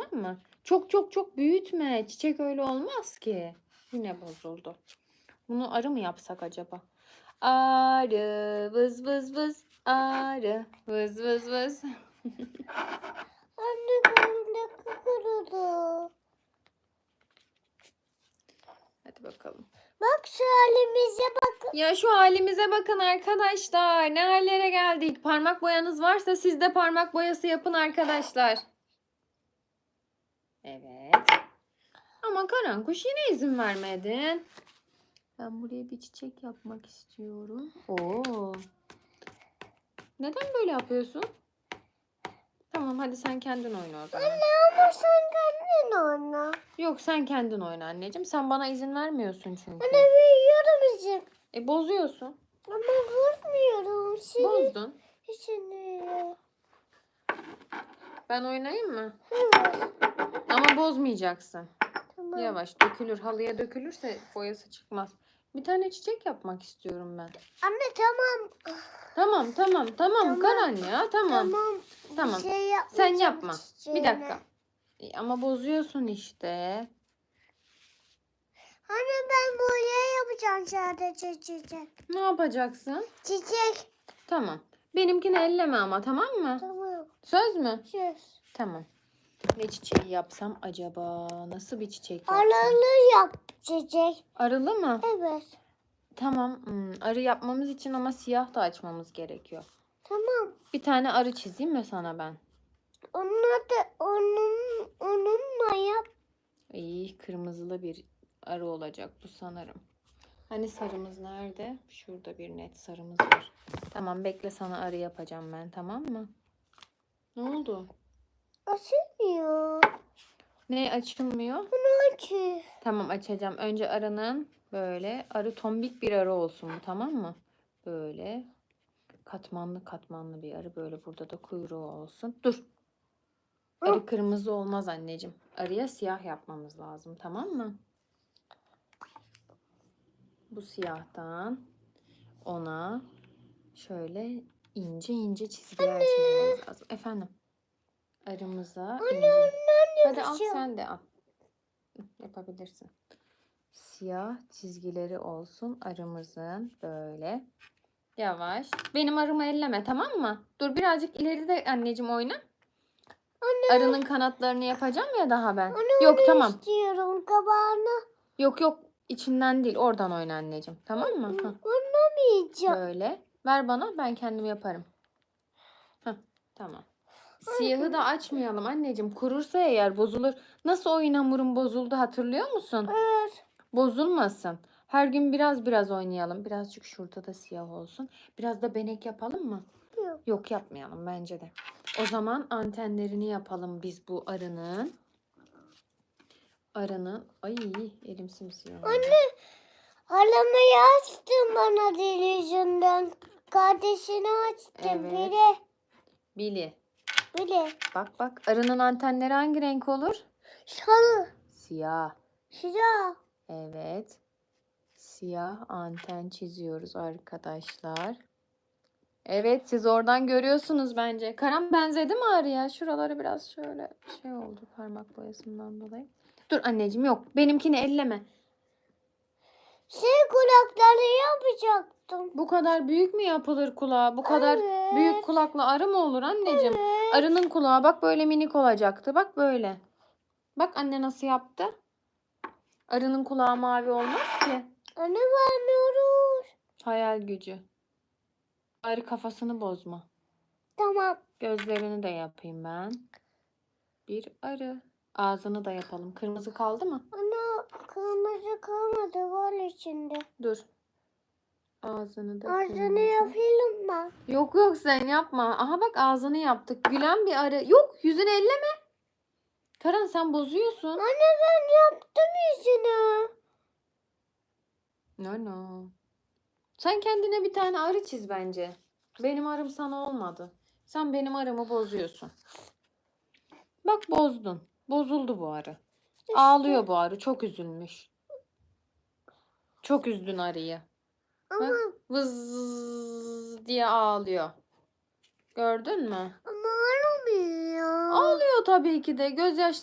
Tamam mı? Çok çok çok büyütme. Çiçek öyle olmaz ki. Yine bozuldu. Bunu arı mı yapsak acaba? Arı vız vız vız. Arı vız vız vız. Anne kolumda kıkırdı. Hadi bakalım. Bak şu halimize bak. Ya şu halimize bakın arkadaşlar. Ne hallere geldik. Parmak boyanız varsa siz de parmak boyası yapın arkadaşlar. Evet. Ama Karankuş yine izin vermedin. Ben buraya bir çiçek yapmak istiyorum. Oo. Neden böyle yapıyorsun? Tamam hadi sen kendin oyna o zaman. Ama sen kendin oyna. Yok sen kendin oyna anneciğim. Sen bana izin vermiyorsun çünkü. Anne büyüyorum izin. E bozuyorsun. Ama bozmuyorum. Seni Bozdun. seni. Ben oynayayım mı? Evet. Ama bozmayacaksın. Tamam. Yavaş dökülür. Halıya dökülürse boyası çıkmaz. Bir tane çiçek yapmak istiyorum ben. Anne tamam. Tamam tamam tamam Tamam. Karan ya tamam. Tamam. Tamam. Bir şey Sen yapma. Bir çiçeğine. dakika. E, Ama bozuyorsun işte. Anne ben buraya yapacağım sadece çiçek. Ne yapacaksın? Çiçek. Tamam. Benimkini elleme ama tamam mı? Tamam. Söz mü? Söz. Tamam. Ne çiçeği yapsam acaba? Nasıl bir çiçek yapsam? Aralı yap çiçek. Arılı mı? Evet. Tamam. hmm, Arı yapmamız için ama siyah da açmamız gerekiyor. Tamam. Bir tane arı çizeyim mi sana ben? Onunla da onun onunla yap. İyi kırmızılı bir arı olacak bu sanırım. Hani sarımız nerede? Şurada bir net sarımız var. Tamam bekle sana arı yapacağım ben tamam mı? Ne oldu? Açılmıyor. Ne açılmıyor? Bunu açıyor. Tamam açacağım. Önce arının böyle arı tombik bir arı olsun bu tamam mı? Böyle katmanlı katmanlı bir arı böyle burada da kuyruğu olsun. Dur. Arı kırmızı olmaz anneciğim. Arıya siyah yapmamız lazım tamam mı? Bu siyahtan ona şöyle ince ince çizgiler çizmemiz lazım. Efendim. Arımıza ince. Hadi al sen de al. Yapabilirsin. Siyah çizgileri olsun arımızın böyle. Yavaş. Benim arımı elleme tamam mı? Dur birazcık ileride anneciğim oyna. Anne. Arının kanatlarını yapacağım ya daha ben. Anne Yok onu tamam. istiyorum kabağını. Yok yok içinden değil oradan oyna anneciğim. Tamam mı? Oynamayacağım. Böyle. Ver bana ben kendim yaparım. Hah, tamam. Siyahı da açmayalım anneciğim. Kurursa eğer bozulur. Nasıl oyun hamurum bozuldu hatırlıyor musun? Evet. Bozulmasın. Her gün biraz biraz oynayalım. Birazcık şurada da siyah olsun. Biraz da benek yapalım mı? Yok. Yok yapmayalım bence de. O zaman antenlerini yapalım biz bu arının. Arının. Ay elim simsiyah. Anne. Alamayı açtın bana televizyondan. Kardeşini açtım Evet. biri. Bili. Biri. Bak bak arının antenleri hangi renk olur? Sarı. Siyah. Sıra. Evet. Siyah anten çiziyoruz arkadaşlar. Evet siz oradan görüyorsunuz bence. Karan benzedi mi arıya? Şuraları biraz şöyle şey oldu parmak boyasından dolayı. Dur anneciğim yok. Benimkini elleme. Şey kulakları yapacaktım. Bu kadar büyük mü yapılır kulağı? Bu kadar Evet. büyük kulaklı arı mı olur anneciğim? Evet. Arının kulağı bak böyle minik olacaktı. Bak böyle. Bak anne nasıl yaptı. Arının kulağı mavi olmaz ki. Anne vermiyoruz. Hayal gücü. Arı kafasını bozma. Tamam. Gözlerini de yapayım ben. Bir arı. Ağzını da yapalım. Kırmızı kaldı mı? Ana kırmızı kalmadı var içinde. Dur. Ağzını da Ağzını kırmızı. yapayım ben. Yok yok sen yapma. Aha bak ağzını yaptık. Gülen bir arı. Yok yüzünü elleme. Karan sen bozuyorsun. Anne ben yaptım yüzünü. No no. Sen kendine bir tane arı çiz bence. Benim arım sana olmadı. Sen benim arımı bozuyorsun. Bak bozdun. Bozuldu bu arı. Ağlıyor bu arı. Çok üzülmüş. Çok üzdün arıyı. Ama, Vız diye ağlıyor. Gördün mü? ama aramıyor. Ağlıyor tabii ki de. Gözyaşları